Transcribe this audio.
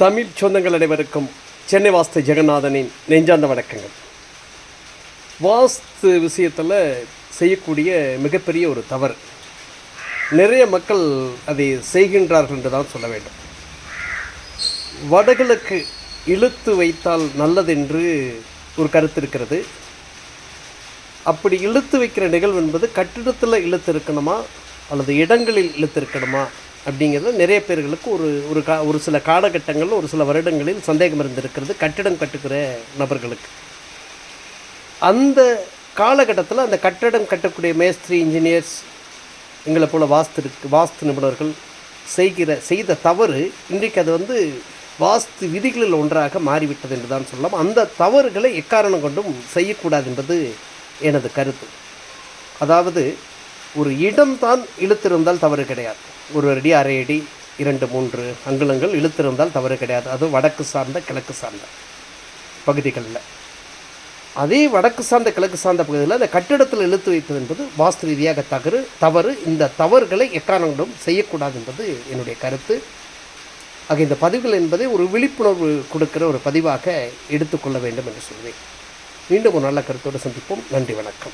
தமிழ் சொந்தங்கள் அனைவருக்கும் சென்னை வாஸ்து ஜெகநாதனின் நெஞ்சார்ந்த வணக்கங்கள். வாஸ்து விஷயத்தில் செய்யக்கூடிய மிகப்பெரிய ஒரு தவறு. நிறைய மக்கள் அதை செய்கின்றார்கள் என்று தான் சொல்ல வேண்டும். வடகிழக்கு இழுத்து வைத்தால் நல்லதென்று ஒரு கருத்து இருக்கிறது. அப்படி இழுத்து வைக்கிற நிகழ்வு என்பது கட்டிடத்தில் இழுத்து இருக்கணுமா? அல்லது இடங்களில் இழுத்து இருக்கணுமா? அப்படிங்கிறது நிறைய பேர்களுக்கு ஒரு ஒரு கா ஒரு சில காலகட்டங்களில் ஒரு சில வருடங்களில் சந்தேகம் இருந்திருக்கிறது கட்டிடம் கட்டுக்கிற நபர்களுக்கு. அந்த காலகட்டத்தில் அந்த கட்டடம் கட்டக்கூடிய மேஸ்திரி இன்ஜினியர்ஸ் எங்களை போல் வாஸ்து வாஸ்து நிபுணர்கள் செய்கிற செய்த தவறு இன்றைக்கு அது வந்து வாஸ்து விதிகளில் ஒன்றாக மாறிவிட்டது என்று தான் சொல்லலாம். அந்த தவறுகளை எக்காரணம் கொண்டும் செய்யக்கூடாது என்பது எனது கருத்து. அதாவது ஒரு இடம்தான் இழுத்திருந்தால் தவறு கிடையாது. ஒரு அடி அரை அடி இரண்டு மூன்று அங்குலங்கள் இழுத்திருந்தால் தவறு கிடையாது. அது வடக்கு சார்ந்த கிழக்கு சார்ந்த பகுதிகளில். அதே வடக்கு சார்ந்த கிழக்கு சார்ந்த பகுதியில் அந்த கட்டிடத்தில் இழுத்து வைப்பது என்பது வாஸ்து ரீதியாக தவறு தவறு. இந்த தவறுகளை எக்காரணங்களும் செய்யக்கூடாது என்பது என்னுடைய கருத்து. ஆக இந்த பதிவுகள் என்பதை ஒரு விழிப்புணர்வு கொடுக்கிற ஒரு பதிவாக எடுத்துக்கொள்ள வேண்டும் என்று சொல்வேன். மீண்டும் ஒரு நல்ல கருத்தோடு சந்திப்போம். நன்றி வணக்கம்.